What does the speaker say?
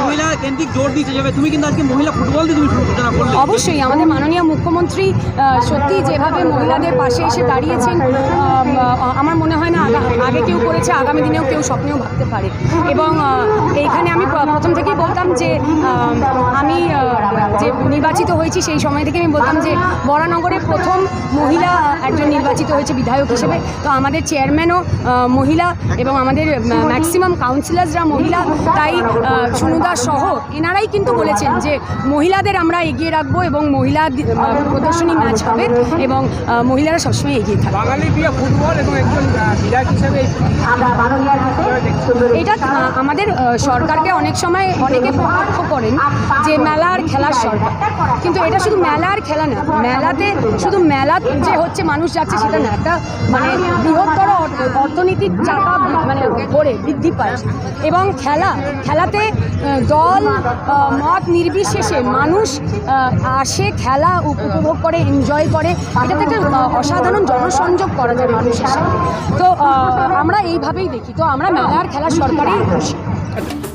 মহিলা কেন্দ্রিক জোর তুমি কিন্তু আজকে মহিলা ফুটবল দিয়ে অবশ্যই, আমাদের মাননীয় মুখ্যমন্ত্রী সত্যি যেভাবে মহিলাদের পাশে এসে দাঁড়িয়েছেন আমার মনে হয় না, আগে কেউ করেছে, আগামী দিনেও কেউ স্বপ্নেও ভাবতে পারে। এবং এইখানে আমি প্রথম থেকেই বলতাম যে, আমি যে নির্বাচিত হয়েছি সেই সময় থেকে আমি বলতাম যে বরানগরে প্রথম একজন নির্বাচিত হয়েছে বিধায়ক হিসেবে তো আমাদের চেয়ারম্যানও মহিলা এবং আমাদের ম্যাক্সিমাম কাউন্সিলার্সরা মহিলা তাই সুনুদা সহ এনারাই কিন্তু বলেছেন যে মহিলাদের আমরা এগিয়ে রাখব এবং মহিলা প্রদর্শনী ম্যাচ হবে এবং মহিলারা সবসময় এগিয়ে থাকবে। বাঙালি প্রিয় ফুটবল এবং একজন বিধায়ক হিসেবে এটা আমাদের সরকারকে অনেক সময় অনেকে কটাক্ষ করেন যে মেলা আর খেলার সরকার। কিন্তু এটা শুধু মেলা আর খেলা না মেলাতে শুধু মেলা যে হচ্ছে মানুষ যাচ্ছে সেটা না, একটা মানে বৃহত্তর অর- অর্থনীতির বৃ- মানে পড়ে বৃদ্ধি পায়। এবং খেলা, খেলাতে দল মত নির্বিশেষে মানুষ আসে, খেলা উপ- উপভোগ করে এনজয় করে। এটাতে একটা অসাধারণ জনসংযোগ করা যায় মানুষের সাথে। তো আমরা এইভাবেই দেখি। তো আমরা মেলা আর খেলার সরকারেই খুশি।